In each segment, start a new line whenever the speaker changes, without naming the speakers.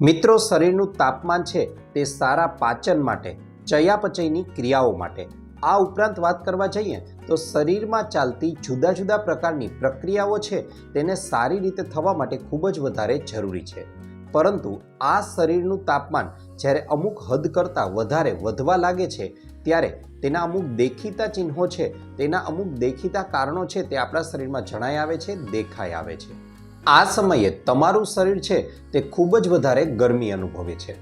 મિત્રો, શરીરનું તાપમાન છે તે સારા પાચન માટે, ચયાપચયની ક્રિયાઓ માટે. આ ઉપરાંત વાત કરવા જઈએ તો શરીરમાં ચાલતી જુદા જુદા પ્રકારની પ્રક્રિયાઓ છે તેને સારી રીતે થવા માટે ખૂબ જ વધારે જરૂરી છે. પરંતુ આ શરીરનું તાપમાન જ્યારે અમુક હદ કરતાં વધારે વધવા લાગે છે, ત્યારે તેના અમુક દેખીતા ચિહ્નો છે, તેના અમુક દેખીતા કારણો છે તે આપણા શરીરમાં જણાઈ આવે છે, દેખાઈ આવે છે. આ સમયે તમારું શરીર છે તે ખૂબ જ વધારે ગરમી અનુભવે છે.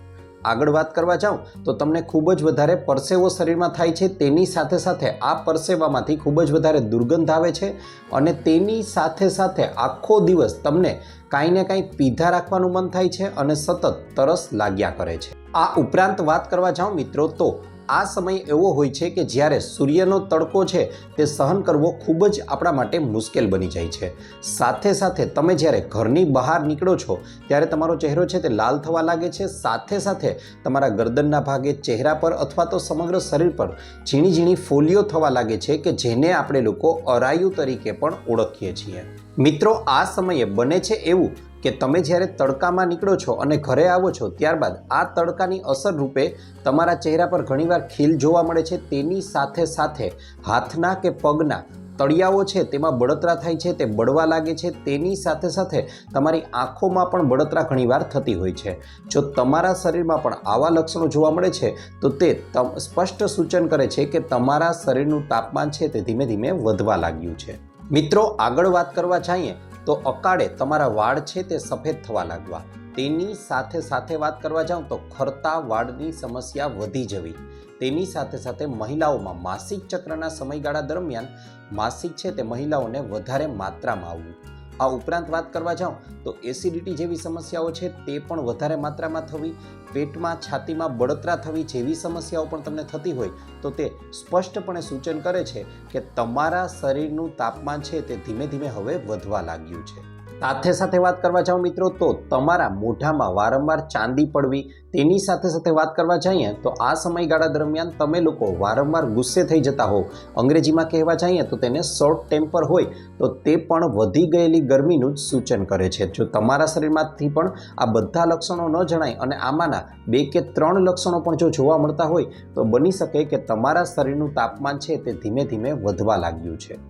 આગળ વાત કરવા જાઉં, તો તમને ખૂબ જ વધારે પરસેવો શરીરમાં થાય છે, તેની સાથે સાથે આ પરસેવામાંથી ખૂબ જ વધારે દુર્ગંધ આવે છે અને તેની સાથે સાથે આખો દિવસ તમને કાંઈ ને કાંઈ પીધા રાખવાનું મન થાય છે અને સતત તરસ લાગ્યા કરે છે. આ ઉપરાંત વાત કરવા જાઉં મિત્રો, તો આ સમય એવો હોય છે કે જ્યારે સૂર્યનો તડકો છે, તે સહન કરવો ખૂબ જ આપણા માટે મુશ્કેલ બની જાય છે. સાથે સાથે તમે જ્યારે ઘરની બહાર નીકળો છો, ત્યારે તમારો ચહેરો છે તે લાલ થવા લાગે છે. સાથે સાથે તમારા ગરદનના ભાગે ચહેરા પર અથવા તો સમગ્ર શરીર પર ઝીણી ઝીણી ફોલીઓ થવા લાગે છે કે જેને આપણે લોકો અરાયુ તરીકે પણ ઓળખીએ છીએ. મિત્રો, આ સમયે બને છે એવું કે તમે જ્યારે તડકામાં નીકળો છો અને ઘરે આવો છો, ત્યારબાદ આ તડકાની અસર રૂપે તમારા ચહેરા પર ઘણીવાર ખીલ જોવા મળે છે. તેની સાથે સાથે હાથના કે પગના તળિયાઓ છે, તેમાં બળતરા થાય છે, તે બળવા લાગે છે. તેની સાથે સાથે તમારી આંખોમાં પણ બળતરા ઘણીવાર થતી હોય છે. જો તમારા શરીરમાં પણ આવા લક્ષણો જોવા મળે છે, તો તે સ્પષ્ટ સૂચન કરે છે કે તમારા શરીરનું તાપમાન છે, તે ધીમે ધીમે વધવા લાગ્યું છે. મિત્રો, આગળ વાત કરવા જઈએ તો અકાળે તમારા વાળ છે તે સફેદ થવા લાગવા. તેની સાથે સાથે વાત કરવા જાઉં તો ખરતા વાળની સમસ્યા વધી જવી. તેની સાથે સાથે મહિલાઓમાં માસિક ચક્રના સમયગાળા દરમિયાન માસિક છે તે મહિલાઓને વધારે માત્રામાં આવવું. આ ઉપરાંત વાત કરવા જાઉં, તો એસિડિટી જેવી સમસ્યાઓ છે તે પણ વધારે માત્રામાં થવી, પેટમાં છાતીમાં બળતરા થવી જેવી સમસ્યાઓ પણ તમને થતી હોય, તો તે સ્પષ્ટપણે સૂચન કરે છે કે તમારા શરીરનું તાપમાન છે તે ધીમે ધીમે હવે વધવા લાગ્યું છે. સાથે સાથે વાત કરવા જાઓ મિત્રો, તો તમારા મોઢામાં વારંવાર ચાંદી પડવી, તેની સાથે સાથે વાત કરવા જઈએ, તો આ સમયગાળા દરમિયાન તમે લોકો વારંવાર ગુસ્સે થઈ જતા હો અંગ્રેજીમાં કહેવા જઈએ, તો તેને શોર્ટ ટેમ્પર હોય, તો તે પણ વધી ગયેલી ગરમીનું જ સૂચન કરે છે. જો તમારા શરીરમાંથી પણ આ બધા લક્ષણો ન જણાય અને આમાંના બે કે ત્રણ લક્ષણો પણ જો જોવા મળતા હોય, તો બની શકે કે તમારા શરીરનું તાપમાન છે તે ધીમે ધીમે વધવા લાગ્યું છે.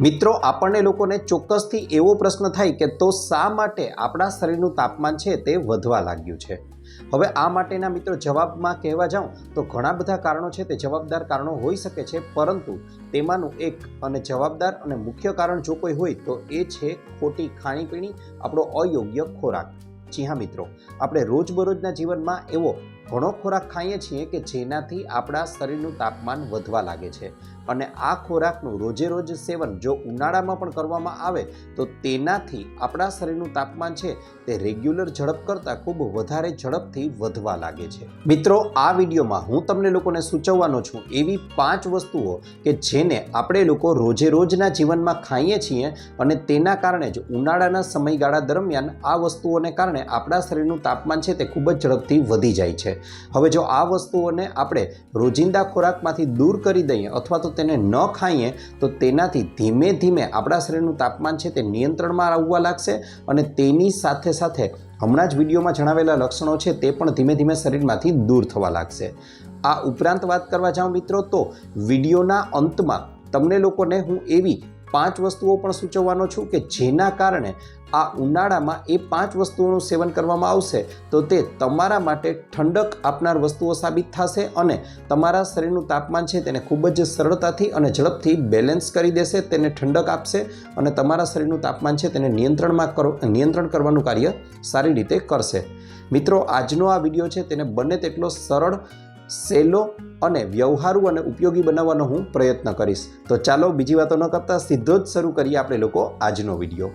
મિત્રો, આપણને લોકોને ચોક્કસથી એવો પ્રશ્ન થાય કે તો શા માટે આપણા શરીરનું તાપમાન છે તે વધવા લાગ્યું છે? હવે આ માટેના મિત્રો જવાબમાં કહેવા જાઉં તો ઘણા બધા કારણો છે તે જવાબદાર કારણો હોઈ શકે છે, પરંતુ તેમાંનું એક અને જવાબદાર અને મુખ્ય કારણ જો કોઈ હોય તો એ છે ખોટી ખાણીપીણી, આપણો અયોગ્ય ખોરાક. જી હા મિત્રો, આપણે રોજબરોજના જીવનમાં એવો ઘણો ખોરાક ખાઈએ છીએ કે જેનાથી આપણા શરીરનું તાપમાન વધવા લાગે છે. અને આ ખોરાકનું રોજે રોજ સેવન જો ઉનાળામાં પણ કરવામાં આવે, તો તેનાથી આપણા શરીરનું તાપમાન છે તે રેગ્યુલર ઝડપ કરતાં ખૂબ વધારે ઝડપથી વધવા લાગે છે. મિત્રો, આ વિડીયોમાં હું તમને લોકોને સૂચવવાનો છું એવી પાંચ વસ્તુઓ કે જેને આપણે લોકો રોજે રોજના જીવનમાં ખાઈએ છીએ અને તેના કારણે જ ઉનાળાના સમયગાળા દરમિયાન આ વસ્તુઓને કારણે આપણા શરીરનું તાપમાન છે તે ખૂબ જ ઝડપથી વધી જાય છે. હવે જો આ વસ્તુઓને આપણે રોજિંદા ખોરાકમાંથી દૂર કરી દઈએ અથવા તો તેને ન ખાઈએ, તો તેનાથી ધીમે ધીમે આપણા શરીરનું તાપમાન છે તે નિયંત્રણમાં આવવા લાગશે અને તેની સાથે સાથે હમણાં જ વિડીયોમાં જણાવેલા લક્ષણો છે તે પણ ધીમે ધીમે શરીરમાંથી દૂર થવા લાગશે. આ ઉપરાંત વાત કરવા જાઉં મિત્રો, તો વિડીયોના અંતમાં તમને લોકોને હું એવી પાંચ વસ્તુઓ પણ સૂચવવાનો છું કે જેના કારણે આ ઉનાળામાં એ પાંચ વસ્તુઓનું સેવન કરવામાં આવશે, તો તે તમારા માટે ઠંડક આપનાર વસ્તુઓ સાબિત થશે અને તમારા શરીરનું તાપમાન છે તેને ખૂબ જ સરળતાથી અને ઝડપથી બેલેન્સ કરી દેશે, તેને ઠંડક આપશે અને તમારા શરીરનું તાપમાન છે તેને નિયંત્રણમાં કરો, નિયંત્રણ કરવાનું કાર્ય સારી રીતે કરશે. મિત્રો, આજનો આ વીડિયો છે તેને બને તેટલો સરળ, સહેલો અને વ્યવહારુ અને ઉપયોગી બનાવવાનો હું પ્રયત્ન કરીશ. તો ચાલો બીજી વાતો ન કરતાં સીધો જ શરૂ કરીએ આપણે લોકો આજનો વીડિયો.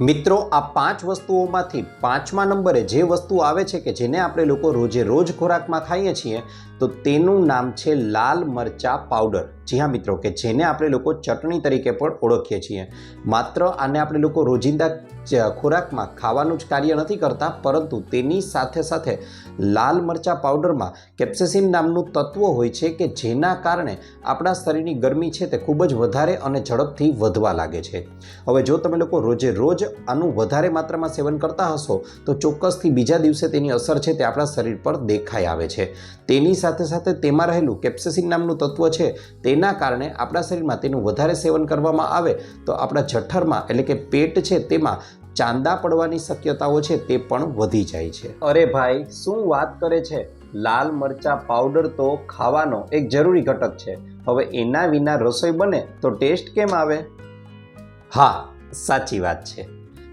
મિત્રો, આ પાંચ વસ્તુઓમાંથી પાંચમા નંબરે જે વસ્તુ આવે છે કે જેને આપણે લોકો રોજે રોજ ખોરાકમાં ખાઈએ છીએ, તો તેનું નામ છે લાલ મરચા પાવડર. જી હા મિત્રો, કે જેને આપણે લોકો ચટણી તરીકે પણ ઓળખીએ છીએ. માત્ર આને આપણે લોકો રોજિંદા ખોરાકમાં ખાવાનું જ કાર્ય નથી કરતા, પરંતુ તેની સાથે સાથે લાલ મરચા પાવડરમાં કેપ્સેસિન નામનું તત્વ હોય છે કે જેના કારણે આપણા શરીરની ગરમી છે તે ખૂબ જ વધારે અને ઝડપથી વધવા લાગે છે. હવે જો તમે લોકો રોજે રોજ આનું વધારે માત્રામાં સેવન કરતા હશો, તો ચોક્કસથી બીજા દિવસે તેની અસર છે તે આપણા શરીર પર દેખાઈ આવે છે. તેની સાથે સાથે તેમાં રહેલું કેપ્સેસિન નામનું તત્વ છે તેના કારણે આપણા શરીરમાં તેનું વધારે સેવન કરવામાં આવે, તો આપણા જઠરમાં એટલે કે પેટ છે તેમાં ચાંદા પડવાની શક્યતાઓ છે તે પણ વધી જાય છે. અરે ભાઈ, શું વાત કરે છે? લાલ મરચા પાવડર તો ખાવાનો એક જરૂરી ઘટક છે. હવે એના વિના રસોઈ બને તો ટેસ્ટ કેમ આવે? હા, સાચી વાત છે.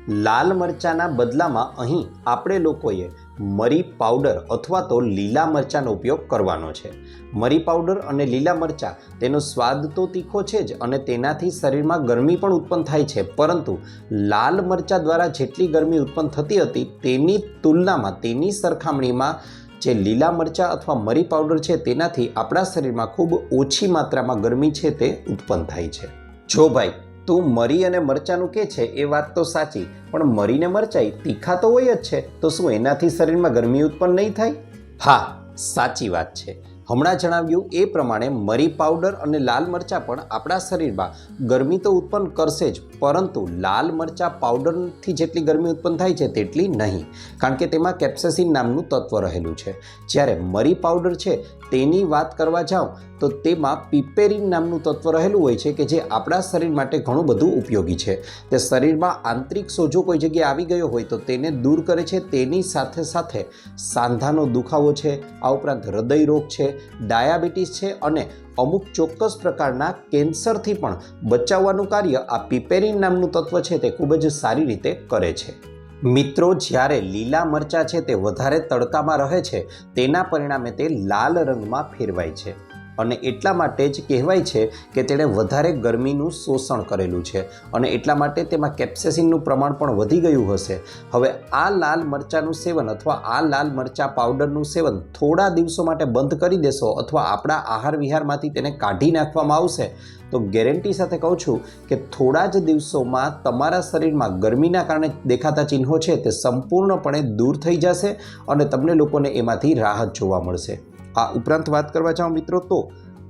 લાલ મરચાના બદલામાં અહીં આપણે લોકોએ મરી પાવડર અથવા તો લીલા મરચાંનો ઉપયોગ કરવાનો છે. મરી પાવડર અને લીલા મરચાં તેનો સ્વાદ તો તીખો છે જ અને તેનાથી શરીરમાં ગરમી પણ ઉત્પન્ન થાય છે. પરંતુ લાલ મરચાં દ્વારા જેટલી ગરમી ઉત્પન્ન થતી હતી, તેની તુલનામાં તેની સરખામણીમાં જે લીલા મરચાં અથવા મરી પાવડર છે તેનાથી આપણા શરીરમાં ખૂબ ઓછી માત્રામાં ગરમી છે તે ઉત્પન્ન થાય છે. જો ભાઈ તું મરી અને મરચાંનું કે છે એ વાત તો સાચી, પણ મરીને મરચાઈ તીખા તો હોય જ છે, તો શું એનાથી શરીરમાં ગરમી ઉત્પન્ન નહીં થાય? હા, સાચી વાત છે. હમણાં જણાવ્યું એ પ્રમાણે મરી પાવડર અને લાલ મરચાં પણ આપણા શરીરમાં ગરમી તો ઉત્પન્ન કરશે જ, પરંતુ લાલ મરચાં પાવડરથી જેટલી ગરમી ઉત્પન્ન થાય છે તેટલી નહીં. કારણ કે તેમાં કેપ્સેસિન નામનું તત્વ રહેલું છે. જ્યારે મરી પાવડર છે તેની વાત કરવા જાઉં, તો તેમાં પીપેરિન નામનું તત્વ રહેલું હોય છે કે જે આપણા શરીર માટે ઘણું બધું ઉપયોગી છે. તે શરીરમાં આંતરિક સોજો કોઈ જગ્યાએ આવી ગયો હોય તો તેને દૂર કરે છે. તેની સાથે સાથે સાંધાનો દુખાવો છે, આ ઉપરાંત હૃદય રોગ છે ડાયાબિટીસ છે અને અમુક ચોક્કસ પ્રકારના કેન્સરથી પણ બચાવવાનું કાર્ય આ પીપેરિન નામનું તત્વ છે તે ખૂબ જ સારી રીતે કરે છે. મિત્રો, જ્યારે લીલા મરચાં છે તે વધારે તડકામાં રહે છે, તેના પરિણામે તે લાલ રંગમાં ફેરવાય છે. અને એટલા માટે જ કહેવાય છે કે તેણે વધારે ગરમીનું શોષણ કરેલું છે. અને એટલા માટે તેમાં કેપ્સેસિનનું પ્રમાણ પણ વધી ગયું હશે. હવે આ લાલ મરચાંનું સેવન અથવા આ લાલ મરચાં પાવડરનું સેવન થોડા દિવસો માટે બંધ કરી દેશો અથવા આપણા આહાર વિહારમાંથી તેને કાઢી નાખવામાં આવશે. તો ગેરંટી સાથે કહું છું કે થોડા જ દિવસોમાં તમારા શરીરમાં ગરમીના કારણે દેખાતા ચિહ્નો છે તે સંપૂર્ણપણે દૂર થઈ જશે અને તમને લોકોને એમાંથી રાહત જોવા મળશે. આ ઉપરાંત વાત કરવા જાઉં મિત્રો તો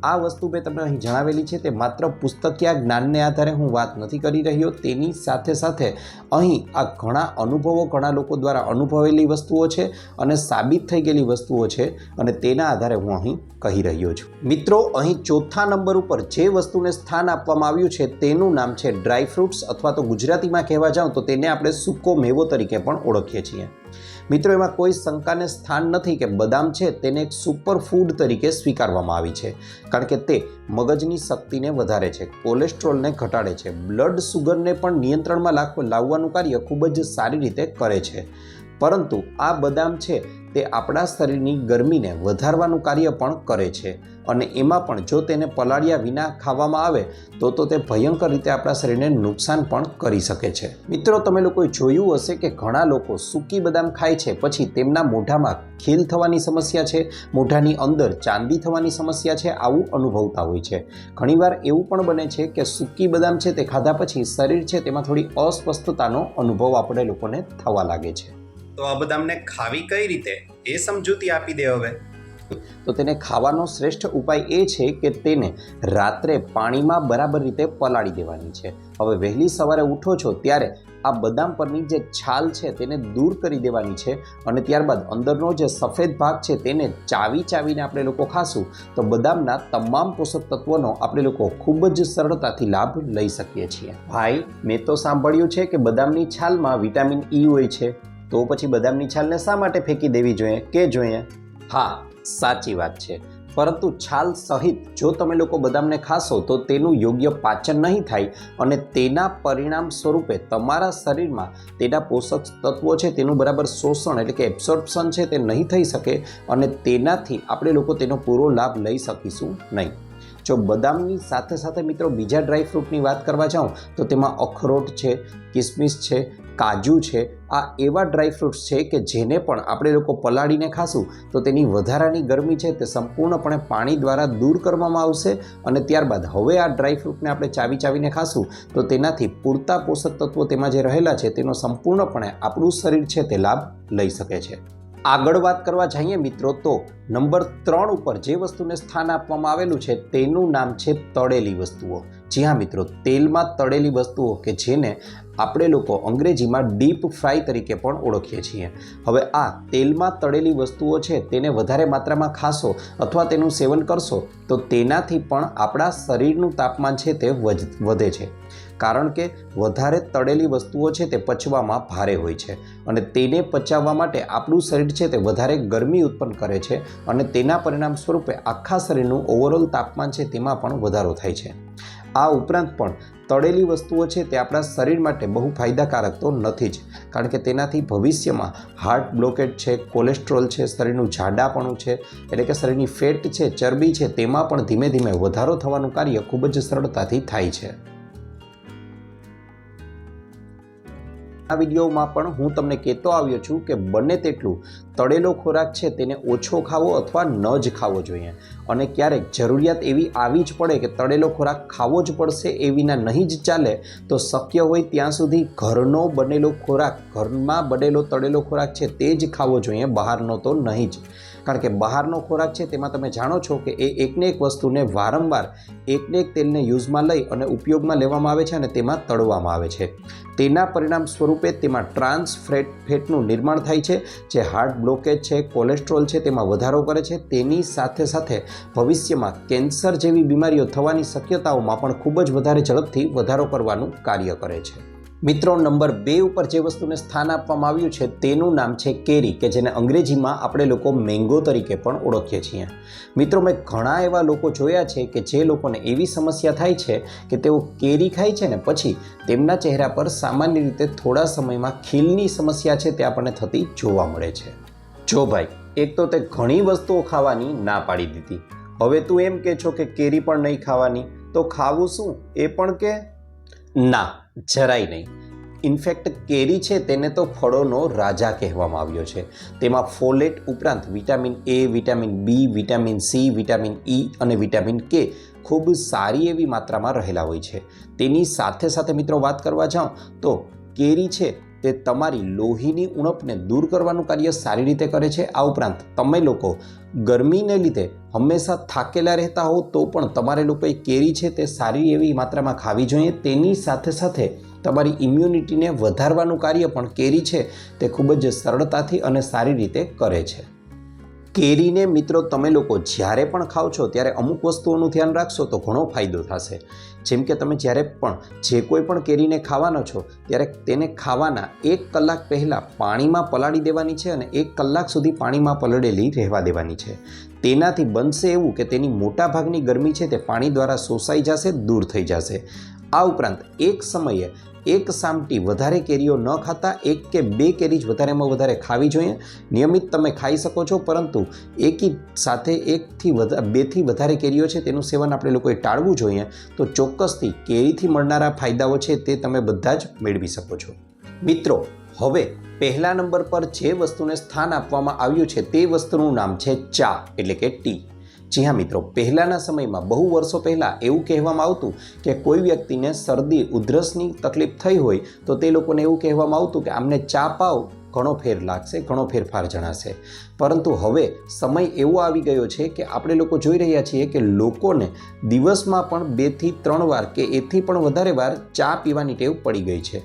આ વસ્તુ મેં તમને અહીં જણાવેલી છે તે માત્ર પુસ્તકીય જ્ઞાનને આધારે હું વાત નથી કરી રહ્યો. તેની સાથે સાથે અહીં આ ઘણા અનુભવો, ઘણા લોકો દ્વારા અનુભવેલી વસ્તુઓ છે અને સાબિત થઈ ગયેલી વસ્તુઓ છે અને તેના આધારે હું અહીં કહી રહ્યો છું. મિત્રો, અહીં ચોથા નંબર ઉપર જે વસ્તુને સ્થાન આપવામાં આવ્યું છે તેનું નામ છે ડ્રાય ફ્રૂટ્સ અથવા તો ગુજરાતીમાં કહેવા જાઉં તો તેને આપણે સૂકો મેવો તરીકે પણ ઓળખીએ છીએ. મિત્રો, એમાં કોઈ શંકાને સ્થાન નથી કે બદામ છે તેને એક સુપર ફૂડ તરીકે સ્વીકારવામાં આવી છે. કારણ કે તે મગજની શક્તિને વધારે છે કોલેસ્ટ્રોલને ઘટાડે છે બ્લડ સુગરને પણ નિયંત્રણમાં લાવવાનું કાર્ય ખૂબ જ સારી રીતે કરે છે. પરંતુ આ બદામ છે તે આપણા શરીરની ગરમીને વધારવાનું કાર્ય પણ કરે છે. અને એમાં પણ જો તેને પલાળ્યા વિના ખાવામાં આવે, તો તો તે ભયંકર રીતે આપણા શરીરને નુકસાન પણ કરી શકે છે. મિત્રો, તમે લોકોએ જોયું હશે કે ઘણા લોકો સૂકી બદામ ખાય છે, પછી તેમના મોઢામાં ખીલ થવાની સમસ્યા છે, મોઢાની અંદર ચાંદી થવાની સમસ્યા છે, આવું અનુભવતા હોય છે. ઘણીવાર એવું પણ બને છે કે સૂકી બદામ છે તે ખાધા પછી શરીર છે તેમાં થોડી અસ્વસ્થતાનો અનુભવ આપણે લોકોને થવા લાગે છે.
તો આ બદામને ખાવી કઈ રીતે? એ સમજૂતી આપી દે હવે.
તો તેને ખાવાનો શ્રેષ્ઠ ઉપાય એ છે કે તેને રાત્રે પાણીમાં બરાબર રીતે પલાળી દેવાની છે. હવે વહેલી સવારે ઉઠો છો ત્યારે આ બદામ પરની જે છાલ છે તેને દૂર કરી દેવાની છે અને ત્યારબાદ અંદરનો જે સફેદ ભાગ છે તેને ચાવી ચાવીને આપણે લોકો ખાશું. તો બદામના તમામ પોષક તત્વોનો આપણે લોકો ખૂબ જ સરળતાથી લાભ લઈ શકીએ છીએ. ભાઈ, મેં તો સાંભળ્યું છે કે બદામની છાલમાં વિટામિન ઈ હોય છે. તો પછી બદામની છાલને શા માટે ફેંકી દેવી જોઈએ? કે જોઈએ? હા, સાચી વાત છે. પરંતુ છાલ સહિત જો તમે લોકો બદામને ખાશો તો તેનું યોગ્ય પાચન નહીં થાય અને તેના પરિણામ સ્વરૂપે તમારા શરીરમાં તેના પોષક તત્વો છે તેનું બરાબર શોષણ એટલે કે એબ્સોર્પ્શન છે તે નહીં થઈ શકે અને તેનાથી આપણે લોકો તેનો પૂરો લાભ લઈ શકીશું નહીં. જો બદામની સાથે સાથે મિત્રો બીજા ડ્રાય ફ્રૂટની વાત કરવા જાઉં તો તેમાં અખરોટ છે, કિસમિસ છે કાજુ છે, આ એવા ડ્રાયફ્રૂટ્સ છે કે જેને પણ આપણે લોકો પલાળીને ખાશું, તો તેની વધારાની ગરમી છે તે સંપૂર્ણપણે પાણી દ્વારા દૂર કરવામાં આવશે અને ત્યારબાદ હવે આ ડ્રાયફ્રૂટને આપણે ચાવી ચાવીને ખાશું, તો તેનાથી પૂરતા પોષક તત્વો તેમાં જે રહેલા છે તેનો સંપૂર્ણપણે આપણું શરીર છે તે લાભ લઈ શકે છે. આગળ વાત કરવા જઈએ મિત્રો, તો નંબર ત્રણ ઉપર જે વસ્તુને સ્થાન આપવામાં આવેલું છે તેનું નામ છે તળેલી વસ્તુઓ. જી હા મિત્રો, તેલમાં તળેલી વસ્તુઓ કે જેને આપણે લોકો અંગ્રેજીમાં ડીપ ફ્રાય તરીકે પણ ઓળખીએ છીએ. હવે આ તેલમાં તળેલી વસ્તુઓ છે, તેને વધારે માત્રામાં ખાશો અથવા તેનું સેવન કરશો, તો તેનાથી પણ આપણા શરીરનું તાપમાન છે તે વધ- છે. કારણ કે વધારે તળેલી વસ્તુઓ છે તે પચવામાં ભારે હોય છે અને તેને પચાવવા માટે આપણું શરીર છે તે વધારે ગરમી ઉત્પન્ન કરે છે અને તેના પરિણામ સ્વરૂપે આખા શરીરનું ઓવરઓલ તાપમાન છે તેમાં પણ વધારો થાય છે. આ ઉપરાંત પણ તળેલી વસ્તુઓ છે તે આપણા શરીર માટે બહુ ફાયદાકારક તો નથી જ. કારણ કે તેનાથી ભવિષ્યમાં હાર્ટ બ્લોકેટ છે, કોલેસ્ટ્રોલ છે, શરીરનું જાડાપણું છે, એટલે કે શરીરની ફેટ છે, ચરબી છે, તેમાં પણ ધીમે ધીમે વધારો થવાનું કાર્ય ખૂબ જ સરળતાથી થાય છે. આ વિડીયોમાં પણ હું તમને કહેતો આવ્યો છું કે બને તેટલું તળેલો ખોરાક છે તેને ઓછો ખાવો અથવા ન જ ખાવો જોઈએ. અને ક્યારેક જરૂરિયાત એવી આવી જ પડે કે તળેલો ખોરાક ખાવો જ પડશે એ વિના નહીં જ ચાલે, તો શક્ય હોય ત્યાં સુધી ઘરનો બનેલો ખોરાક, ઘરમાં બનેલો તળેલો ખોરાક છે તે જ ખાવો જોઈએ, બહારનો તો નહીં જ. કારણ કે બહારનો ખોરાક છે, તેમાં તમે જાણો છો કે એ એકને એક વસ્તુને વારંવાર એકને એક તેલને યુઝમાં લઈ અને ઉપયોગમાં લેવામાં આવે છે અને તેમાં તળવામાં આવે છે. તેના પરિણામ સ્વરૂપે તેમાં ટ્રાન્સ ફેટ, ફેટનું નિર્માણ થાય છે, જે હાર્ટ બ્લોકેજ છે, કોલેસ્ટ્રોલ છે, તેમાં વધારો કરે છે. તેની સાથે સાથે ભવિષ્યમાં કેન્સર જેવી બીમારીઓ થવાની શક્યતાઓમાં પણ ખૂબ જ વધારે ઝડપથી વધારો કરવાનું કાર્ય કરે છે. મિત્રો, નંબર બે ઉપર જે વસ્તુને સ્થાન આપવામાં આવ્યું છે, તેનું નામ છે કેરી, કે જેને અંગ્રેજીમાં આપણે લોકો મેંગો તરીકે પણ ઓળખીએ છીએ. મિત્રો, મેં ઘણા એવા લોકો જોયા છે કે જે લોકોને એવી સમસ્યા થાય છે કે તેઓ કેરી ખાય છે ને પછી તેમના ચહેરા પર સામાન્ય રીતે થોડા સમયમાં ખીલની સમસ્યા છે તે આપણને થતી જોવા મળે છે. જો ભાઈ, એક તો તે ઘણી વસ્તુઓ ખાવાની ના પાડી દીધી. હવે તું એમ કહે છો કે કેરી પણ નહીં ખાવાની, તો ખાવું શું? એ પણ કે? ના. જરાય નહીં. ઇનફેક્ટ કેરી છે તેને તો ફળોનો રાજા કહેવામાં આવ્યો છે. તેમાં ફોલેટ ઉપરાંત vitamin A vitamin B vitamin C vitamin E અને વિટામિન કે ખૂબ સારી એવી માત્રામાં રહેલા હોય છે. તેની સાથે સાથે મિત્રો વાત કરવા જાઉં તો કેરી છે તે તમારી લોહીની ઉણપને દૂર કરવાનું કાર્ય સારી રીતે કરે છે. આ ઉપરાંત તમે લોકો ગરમીને લીધે હંમેશા થાકેલા રહેતા હો તો પણ તમારે લોકોએ કેરી છે તે સારી એવી માત્રામાં ખાવી જોઈએ. તેની સાથે સાથે તમારી ઇમ્યુનિટીને વધારવાનું કાર્ય પણ કેરી છે તે ખૂબ જ સરળતાથી અને સારી રીતે કરે છે. કેરીને મિત્રો તમે લોકો જ્યારે પણ ખાઓ છો, ત્યારે અમુક વસ્તુઓનું ધ્યાન રાખશો તો ઘણો ફાયદો થશે. જેમ કે તમે જ્યારે પણ જે કોઈ પણ કેરીને ખાવાનો છો, ત્યારે તેને ખાવાના એક કલાક પહેલાં પાણીમાં પલાળી દેવાની છે અને એક કલાક સુધી પાણીમાં પલળેલી રહેવા દેવાની છે. તેનાથી બનશે એવું કે તેની મોટાભાગની ગરમી છે તે પાણી દ્વારા શોષાઈ જશે, દૂર થઈ જશે. આ ઉપરાંત એક સમયે એક સામટી વધારે કેરીઓ ન ખાતા, એક કે બે કેરી જ વધારેમાં વધારે ખાવી જોઈએ. નિયમિત તમે ખાઈ શકો છો, પરંતુ એકી સાથે એકથી બેથી વધારે કેરીઓ છે, તેનું સેવન આપણે લોકોએ ટાળવું જોઈએ. તો ચોક્કસથી કેરીથી મળનારા ફાયદાઓ છે, તે તમે બધા જ મેળવી શકો છો. મિત્રો, હવે પહેલા નંબર પર જે વસ્તુને સ્થાન આપવામાં આવ્યું છે, તે વસ્તુનું નામ છે ચા, એટલે કે ટી. જી હા મિત્રો, પહેલાંના સમયમાં બહુ વર્ષો પહેલાં એવું કહેવામાં આવતું કે કોઈ વ્યક્તિને શરદી, ઉધરસની તકલીફ થઈ હોય તો તે લોકોને એવું કહેવામાં આવતું કે આમને ચા પાવ ઘણો ફેર લાગશે, ઘણો ફેરફાર જણાશે. પરંતુ હવે સમય એવો આવી ગયો છે કે આપણે લોકો જોઈ રહ્યા છીએ કે લોકોને દિવસમાં પણ બેથી ત્રણ વાર કે એથી પણ વધારે વાર ચા પીવાની ટેવ પડી ગઈ છે.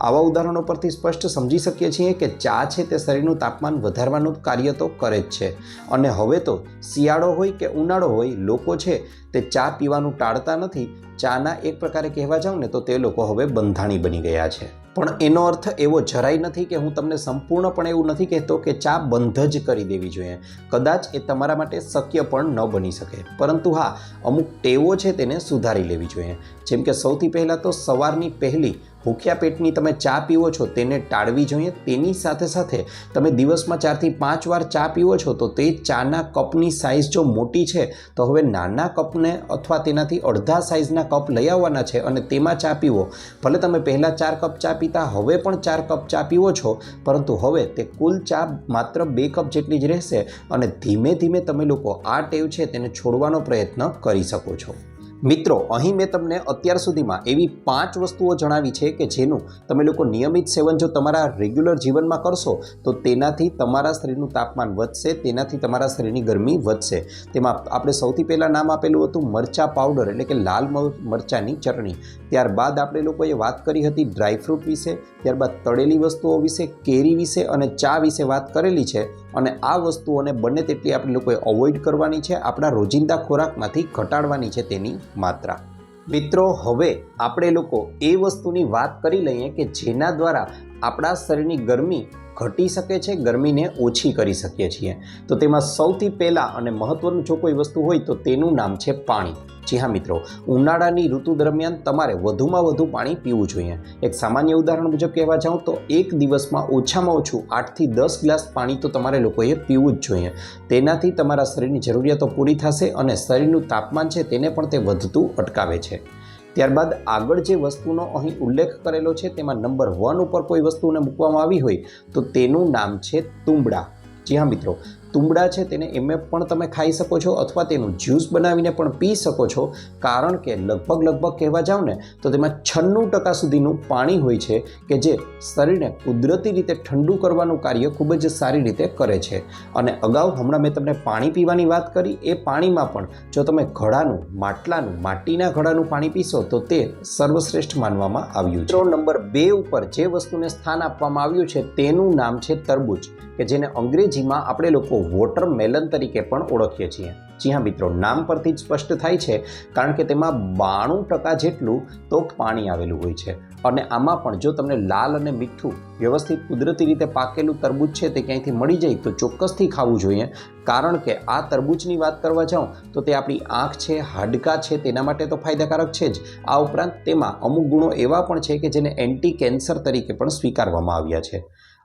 આવા ઉદાહરણો પરથી સ્પષ્ટ સમજી શકીએ છીએ કે ચા છે તે શરીરનું તાપમાન વધારવાનું કાર્ય તો કરે જ છે. અને હવે તો શિયાળો હોય કે ઉનાળો હોય, લોકો છે તે ચા પીવાનું ટાળતા નથી. ચાના એક પ્રકારે કહેવા જાઉં ને તો તે લોકો હવે બંધાણી બની ગયા છે. પણ એનો અર્થ એવો જરાય નથી કે હું તમને સંપૂર્ણપણે એવું નથી કહેતો કે ચા બંધ જ કરી દેવી જોઈએ. કદાચ એ તમારા માટે શક્ય પણ ન બની શકે. પરંતુ હા, અમુક ટેવો છે તેને સુધારી લેવી જોઈએ. જેમ કે સૌથી પહેલાં તો સવારની પહેલી ભૂખ્યા પેટની તમે ચા પીવો છો, તેને ટાળવી જોઈએ. તેની સાથે સાથે તમે દિવસમાં ચારથી પાંચ વાર ચા પીવો છો, તો તે ચાના કપની સાઇઝ જો મોટી છે, તો હવે નાના કપને અથવા તેનાથી અડધા સાઇઝના કપ લઈ આવવાના છે અને તેમાં ચા પીવો. ભલે તમે પહેલાં ચાર કપ ચા પીતા, હવે પણ ચાર કપ ચા પીવો છો, પરંતુ હવે તે કુલ ચા માત્ર બે કપ જેટલી જ રહેશે અને ધીમે ધીમે તમે લોકો આ ટેવ છે તેને છોડવાનો પ્રયત્ન કરી શકો છો. મિત્રો, અહીં મેં તમને અત્યાર સુધીમાં એવી પાંચ વસ્તુઓ જણાવી છે કે જેનું તમે લોકો નિયમિત સેવન જો તમારા રેગ્યુલર જીવનમાં કરશો, તો તેનાથી તમારા શરીરનું તાપમાન વધશે, તેનાથી તમારા શરીરની ગરમી વધશે. તેમાં આપણે સૌથી પહેલાં નામ આપેલું હતું મરચા પાવડર, એટલે કે લાલ મરચાની ચટણી. ત્યારબાદ આપણે લોકોએ વાત કરી હતી ડ્રાયફ્રૂટ વિશે, ત્યારબાદ તળેલી વસ્તુઓ વિશે, કેરી વિશે અને ચા વિશે વાત કરેલી છે. અને આ વસ્તુઓને બને તેટલી આપણે લોકોએ અવોઇડ કરવાની છે, આપણા રોજિંદા ખોરાકમાંથી ઘટાડવાની છે તેની માત્રા. મિત્રો, હવે આપણે લોકો એ વસ્તુની વાત કરી લઈએ કે જેના દ્વારા આપણા શરીરની ગરમી ઘટી શકે છે, ગરમીને ઓછી કરી શકીએ છીએ. તો તેમાં સૌથી પહેલાં અને મહત્ત્વનું જો કોઈ વસ્તુ હોય તો તેનું નામ છે પાણી. જી હા મિત્રો, ઉનાળાની ઋતુ દરમિયાન તમારે વધુમાં વધુ પાણી પીવું જોઈએ. એક સામાન્ય ઉદાહરણ મુજબ કહેવા જાઉં તો એક દિવસમાં ઓછામાં ઓછું આઠથી દસ ગ્લાસ પાણી તો તમારે લોકોએ પીવું જ જોઈએ. તેનાથી તમારા શરીરની જરૂરિયાતો પૂરી થશે અને શરીરનું તાપમાન છે તેને પણ તે વધતું અટકાવે છે. ત્યારબાદ આગળ જે વસ્તુનો અહીં ઉલ્લેખ કરેલો છે, તેમાં નંબર વન ઉપર કોઈ વસ્તુને મૂકવામાં આવી હોય, તો તેનું નામ છે તુંબડા. જી હા મિત્રો તુંબડા છે તેને એમને પણ તમે ખાઈ શકો છો અથવા તેનું જ્યુસ બનાવીને પણ પી શકો છો. કારણ કે લગભગ લગભગ કહેવા જાઓ ને, તો તેમાં છન્નું ટકા સુધીનું પાણી હોય છે કે જે શરીરને કુદરતી રીતે ઠંડુ કરવાનું કાર્ય ખૂબ જ સારી રીતે કરે છે. અને અગાઉ હમણાં મેં તમને પાણી પીવાની વાત કરી, એ પાણીમાં પણ જો તમે ઘડાનું, માટલાનું, માટીના ઘડાનું પાણી પીશો, તો તે સર્વશ્રેષ્ઠ માનવામાં આવ્યું છે. નંબર બે ઉપર જે વસ્તુને સ્થાન આપવામાં આવ્યું છે તેનું નામ છે તરબૂચ, કે જેને અંગ્રેજીમાં આપણે લોકો વોટર મેલન તરીકે પણ ઓળખીએ છીએ. જી હા મિત્રો, નામ પરથી જ સ્પષ્ટ થાય છે, કારણ કે તેમાં બાણું ટકા જેટલું તો પાણી આવેલું હોય છે. અને આમાં પણ જો તમને લાલ અને મીઠું વ્યવસ્થિત કુદરતી રીતે પાકેલું તરબૂચ છે તે ક્યાંયથી મળી જાય તો ચોક્કસથી ખાવું જોઈએ. કારણ કે આ તરબૂચની વાત કરવા જાઉં તો તે આપણી આંખ છે, હાડકા છે, તેના માટે તો ફાયદાકારક છે જ. આ ઉપરાંત તેમાં અમુક ગુણો એવા પણ છે કે જેને એન્ટી કેન્સર તરીકે પણ સ્વીકારવામાં આવ્યા છે.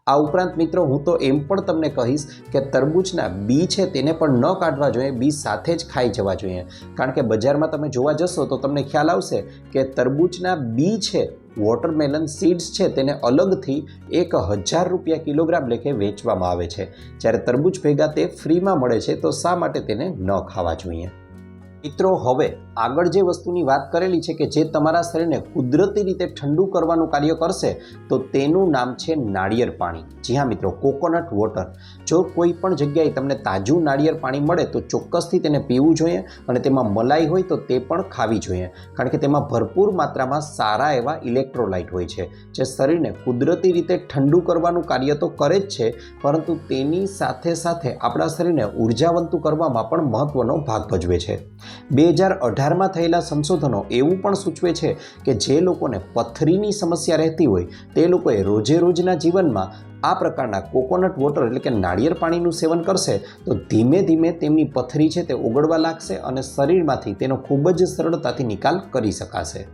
આ ઉપરાંત મિત્રો, હું તો એમ પણ તમને કહીશ કે તરબૂચના બી છે તેને પણ ન કાઢવા જોઈએ, બી સાથે જ ખાઈ જવા જોઈએ. કારણ કે બજારમાં તમે જોવા જશો તો તમને ખ્યાલ આવશે કે તરબૂચના બી છે, વોટરમેલન સીડ્સ છે તેને અલગથી એક હજાર રૂપિયા કિલોગ્રામ લેખે વેચવામાં આવે છે. જ્યારે તરબૂચ ભેગા તે ફ્રીમાં મળે છે તો શા માટે તેને ન ખાવા જોઈએ? મિત્રો, હવે આગળ જે વસ્તુની વાત કરેલી છે કે જે તમારા શરીરને કુદરતી રીતે ઠંડુ કરવાનું કાર્ય કરશે, તો તેનું નામ છે નાળિયેર પાણી. જી હા મિત્રો, કોકોનટ વોટર. જો કોઈ પણ જગ્યાએ તમને તાજું નાળિયેર પાણી મળે, તો ચોક્કસથી તેને પીવું જોઈએ અને તેમાં મલાઈ હોય તો તે પણ ખાવી જોઈએ. કારણ કે તેમાં ભરપૂર માત્રામાં સારા એવા ઇલેક્ટ્રોલાઇટ હોય છે, જે શરીરને કુદરતી રીતે ઠંડુ કરવાનું કાર્ય તો કરે જ છે, પરંતુ તેની સાથે સાથે આપણા શરીરને ઉર્જાવંતુ કરવામાં પણ મહત્ત્વનો ભાગ ભજવે છે. બે હજાર અઢારમાં થયેલા સંશોધનો એવું પણ સૂચવે છે કે જે લોકોને પથરીની સમસ્યા રહેતી હોય, તે લોકોએ રોજે રોજના જીવનમાં આ પ્રકારના કોકોનટ વોટર એટલે કે નાળિયેર પાણીનું સેવન કરશે, તો ધીમે ધીમે તેમની પથરી છે તે ઓગળવા લાગશે અને શરીરમાંથી તેનો ખૂબ જ સરળતાથી નિકાલ કરી શકાશે.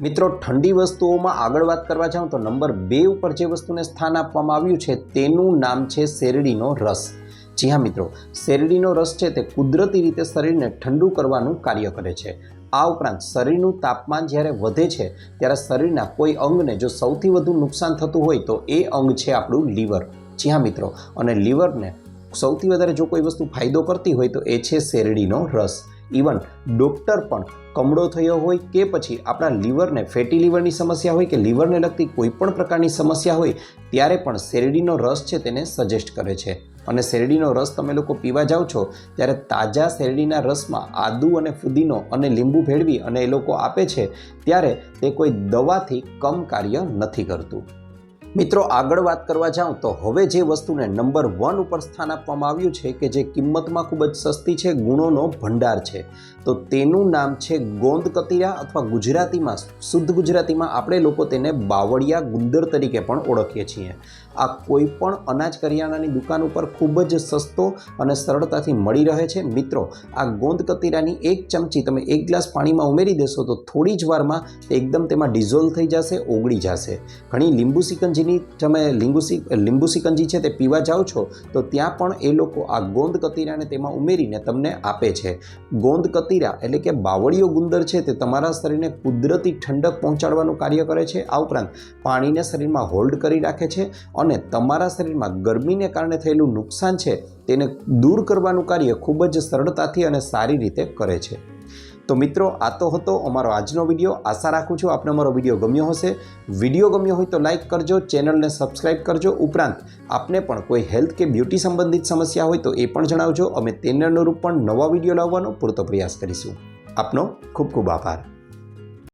મિત્રો, ઠંડી વસ્તુઓમાં આગળ વાત કરવા જાઉં તો નંબર બે ઉપર જે વસ્તુને સ્થાન આપવામાં આવ્યું છે, તેનું નામ છે શેરડીનો રસ. જી હા મિત્રો, શેરડીનો રસ છે તે કુદરતી રીતે શરીરને ઠંડુ કરવાનું કાર્ય કરે છે. આ ઉપરાંત શરીરનું તાપમાન જ્યારે વધે છે, ત્યારે શરીરના કોઈ અંગને જો સૌથી વધુ નુકસાન થતું હોય તો એ અંગ છે આપણું લીવર. જી હા મિત્રો, અને લીવરને સૌથી વધારે જો કોઈ વસ્તુ ફાયદો કરતી હોય તો એ છે શેરડીનો રસ. ઇવન ડૉક્ટર પણ કમળો થયો હોય કે પછી આપણા લીવરને ફેટી લીવરની સમસ્યા હોય કે લીવરને લગતી કોઈ પણ પ્રકારની સમસ્યા હોય, ત્યારે પણ શેરડીનો રસ છે તેને સજેસ્ટ કરે છે. અને શેરડીનો રસ તમે લોકો પીવા જાઓ છો, ત્યારે તાજા શેરડીના રસમાં આદુ અને ફુદીનો અને લીંબુ ભેળવી અને એ લોકો આપે છે, ત્યારે તે કોઈ દવાથી કમ કાર્ય નથી કરતું. મિત્રો, આગળ વાત કરવા જાઉં તો હવે જે વસ્તુને નંબર વન ઉપર સ્થાન આપવામાં આવ્યું છે કે જે કિંમતમાં ખૂબ જ સસ્તી છે, ગુણોનો ભંડાર છે. તો તેનું નામ છે ગોંદ કતીરા અથવા ગુજરાતીમાં, શુદ્ધ ગુજરાતીમાં આપણે લોકો તેને બાવળિયા ગુંદર તરીકે પણ ઓળખીએ છીએ. આ કોઈ પણ અનાજ કરિયાણાની દુકાન ઉપર ખૂબ જ સસ્તો અને સરળતાથી મળી રહે છે. મિત્રો, આ ગોંદ કતીરાની એક ચમચી તમે એક ગ્લાસ પાણીમાં ઉમેરી દેશો તો થોડી જ વારમાં એકદમ તેમાં ડિઝોલ્વ થઈ જશે, ઓગળી જશે. ઘણી લીંબુ સિકંજીની તમે લીંબુ લીંબુ સિકંજી છે તે પીવા જાઓ છો તો ત્યાં પણ એ લોકો આ ગોંદ કતીરાને તેમાં ઉમેરીને તમને આપે છે. ગોંદ કતીરા એટલે કે બાવળીઓ ગુંદર છે તે તમારા શરીરને કુદરતી ઠંડક પહોંચાડવાનું કાર્ય કરે છે. આ ઉપરાંત પાણીને શરીરમાં હોલ્ડ કરી રાખે છે અને તમારા શરીરમાં ગરમીને કારણે થયેલું નુકસાન છે, તેને દૂર કરવાનું કાર્ય ખૂબ જ સરળતાથી અને સારી રીતે કરે છે. તો મિત્રો, આ તો હતો અમારો આજનો વીડિયો. આશા રાખું છું આપને અમારો વીડિયો ગમ્યો હશે. વીડિયો ગમ્યો હોય તો લાઇક કરજો, ચેનલને સબસ્ક્રાઇબ કરજો. ઉપરાંત, આપને પણ કોઈ હેલ્થ કે બ્યુટી સંબંધિત સમસ્યા હોય તો એ પણ જણાવજો. અમે તેને અનુરૂપ પણ નવા વીડિયો લાવવાનો પૂરતો પ્રયાસ કરીશું. આપનો ખૂબ ખૂબ આભાર.